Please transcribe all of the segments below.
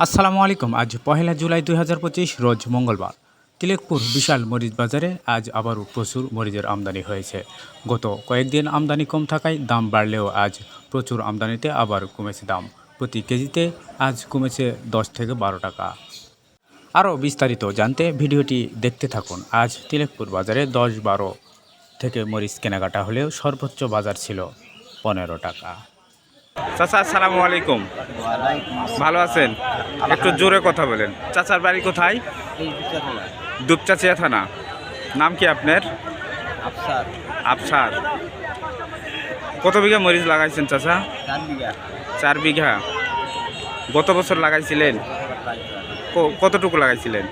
আসসালামু আলাইকুম। আজ পহেলা জুলাই দুই হাজার পঁচিশ, রোজ মঙ্গলবার। তিলেকপুর বিশাল মরিচ বাজারে আজ আবারও প্রচুর মরিচের আমদানি হয়েছে। গত কয়েকদিন আমদানি কম থাকায় দাম বাড়লেও আজ প্রচুর আমদানিতে আবার কমেছে দাম। প্রতি কেজিতে আজ কমেছে দশ থেকে বারো টাকা। আরও বিস্তারিত জানতে ভিডিওটি দেখতে থাকুন। আজ তিলেকপুর বাজারে দশ বারো থেকে মরিচ কেনাকাটা হলেও সর্বোচ্চ বাজার ছিল পনেরো টাকা। চাচা আসসালামু আলাইকুম। ভালো আছেন? একটু জোরে কথা বলেন। চাচার বাড়ি কোথায়? দুপচাচিয়া থানা। নাম কি আপনার? আফসার। আফসার। কত বিঘা মরিচ লাগাইছেন চাচা? চার বিঘা। গত বছর লাগাইছিলেন? কতটুকু লাগাইছিলেন?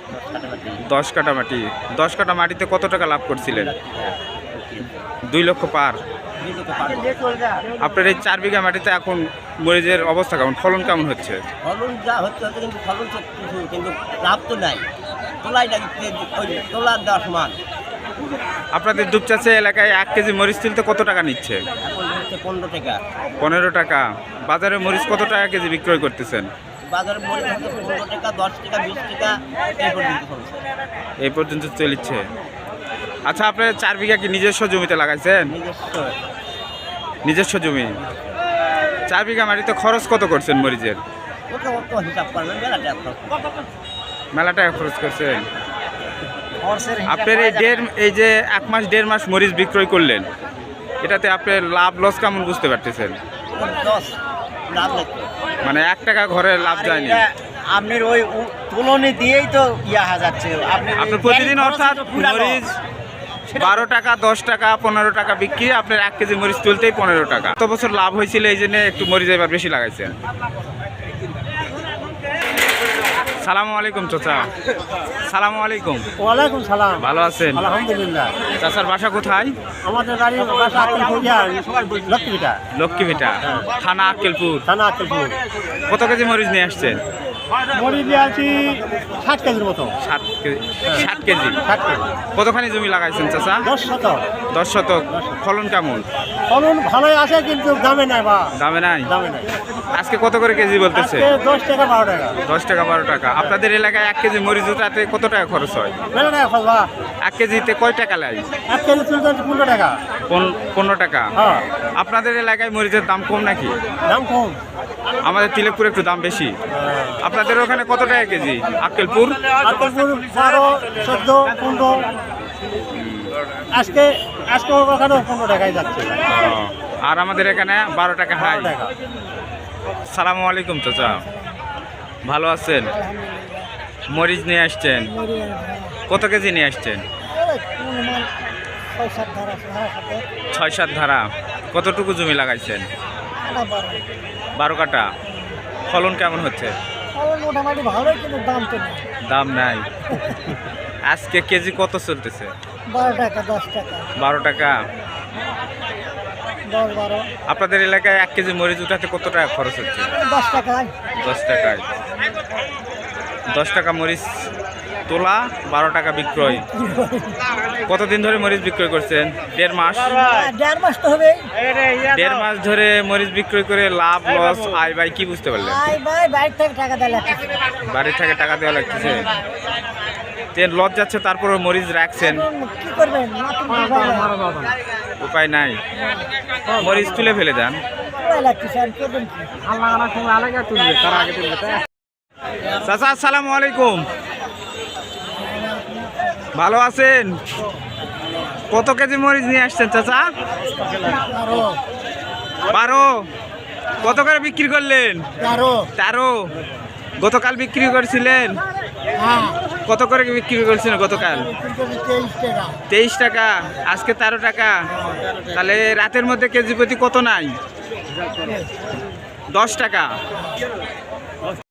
দশ কাটা মাটি। দশ কাটা মাটিতে কত টাকা লাভ করছিলেন? দুই লক্ষ পার। আপনার এই চার বিঘা মাটিতে এখন মরিচের অবস্থা কেমন? ফলন কেমন হচ্ছে? ফলন যা হচ্ছে হচ্ছে কিন্তু ফলন কিন্তু লাভ তো নাই। তোলাই তোলার দশ মান। আপনাদের দুপচাচে এলাকায় এক কেজি মরিচ তুলতে কত টাকা নিচ্ছে? পনেরো টাকা। পনেরো টাকা। বাজারে মরিচ কত টাকা কেজি বিক্রয় করতেছেন? বাজারে মরে হচ্ছে পনেরো টাকা দশ টাকা বিশ টাকা এই পর্যন্ত চলছে। এই পর্যন্ত চলিচ্ছে। আচ্ছা আপনার চার বিঘা কি নিজস্ব জমিতে লাগাইছেন? নিজস্ব। জমি। চার বিঘা মাটিতে খরচ কত করছেন মরিচের? ওটা অত হিসাব করবেন বেলাটা মেলা টাকা খরচ করছেন। আপনার এই দেড় এই যে এক মাস দেড় মাস মরিচ বিক্রয় করলেন এটাতে আপনি লাভ লস কেমন বুঝতে পারতেছেন? মানে এক টাকা ঘরে লাভ যায়নি। আপনার ওই তুলনে দিয়েই তো ইয়া যাচ্ছে। আপনি প্রতিদিন অর্থাৎ মরিচ বারো টাকা দশ টাকা পনেরো টাকা বিক্রি আপনার এক কেজি মরিচ তুলতেই পনেরো টাকা। কত বছর লাভ হয়েছিল এই জন্য একটু মরিচ এবার বেশি লাগাইছেন সালামু আলাইকুম চাচা। সালামু আলাইকুম। ওয়ালাইকুম সালাম। ভালো আছেন? আলহামদুলিল্লাহ। চাচার বাসা কোথায়? আমাদের বাসা ইয়া থানা আক্কেলপুর। থানা আক্কেলপুর। কত কেজি মরিচ নিয়ে আসছেন? মরি দিয়ে আছি ষাট কেজির মতো। সাত কেজি সাত কেজি? ষাট কেজি। কতখানি জমি লাগাইছেন চাচা? দশ শত দশ শতক। ফলন কেমন? ফলন ভালোই আছে কিন্তু দামে নাই বা। দামে নাই? দামে নাই। আজকে কত করে কেজি বলতেছে? দশ টাকা বারো টাকা। দশ টাকা বারো টাকা। আপনাদের এলাকায় এক কেজি মরিচ উঠাতে কত টাকা খরচ হয়? এক কেজিতে কয় টাকা লাগে এক কেজি পনেরো টাকা। পনেরো টাকা। হ্যাঁ। আপনাদের এলাকায় মরিচের দাম কম নাকি? দাম কম। আমাদের তিলেকপুর একটু দাম বেশি। আপনাদের ওখানে কত টাকা কেজি? আক্কেলপুর আক্কেলপুর বারো চোদ্দ পনেরো। আজকে আজকে ওখানেও পনেরো টাকায় যাচ্ছে। ও, আর আমাদের এখানে বারো টাকা হাই। সালাম আলাইকুম চাচা। ভালো আছেন? মরিচ নিয়ে আসছেন? কত কেজি নিয়ে আসছেন? ছয় সাত ধারা। কতটুকু জমি লাগাইছেন? বারো কাটা ফলন কেমন হচ্ছে? মোটামুটি ভালোই কিন্তু দাম তো দাম নাই। আজকে কেজি কত চলতেছে? বারো টাকা দশ টাকা। বারো টাকা। দশ বারো। আপনাদের এলাকায় এক কেজি মরিচ উঠাতে কত টাকা খরচ হচ্ছে? দশ টাকায় দশ টাকায়। দশ টাকা মরিচ তোলা বারো টাকা বিক্রয়। কতদিন ধরে মরিচ বিক্রয় করছেন? দেড় মাস? দেড় মাস তো হবে দেড় মাস ধরে মরিচ বিক্রয় করে লাভ লস আয় বাই কি বুঝতে পারলেন? ভাই ভাই থেকে টাকা দেয় লাগছে বাড়ি থেকে টাকা দেওয়া লাগতেছে? যে লস যাচ্ছে তারপরে মরিচ রাখছেন। কি করবেন? নতুন উপায় নাই। মরিচ তুলে ফেলে দেন। লাগতেছে আর করবেন কি? আল্লাহ আল্লাহ তুমি আলাদা তুলবে তার আগে তুলবে চাচা আসসালামু আলাইকুম। ভালো আছেন? কত কেজি মরিচ নিয়ে আসছেন চাচা? বারো। কত করে বিক্রি করলেন? তেরো। গতকাল বিক্রি করেছিলেন? কত করে বিক্রি করছেন গতকাল? তেইশ টাকা। আজকে তেরো টাকা। তাহলে রাতের মধ্যে কেজি প্রতি কত নাই? দশ টাকা।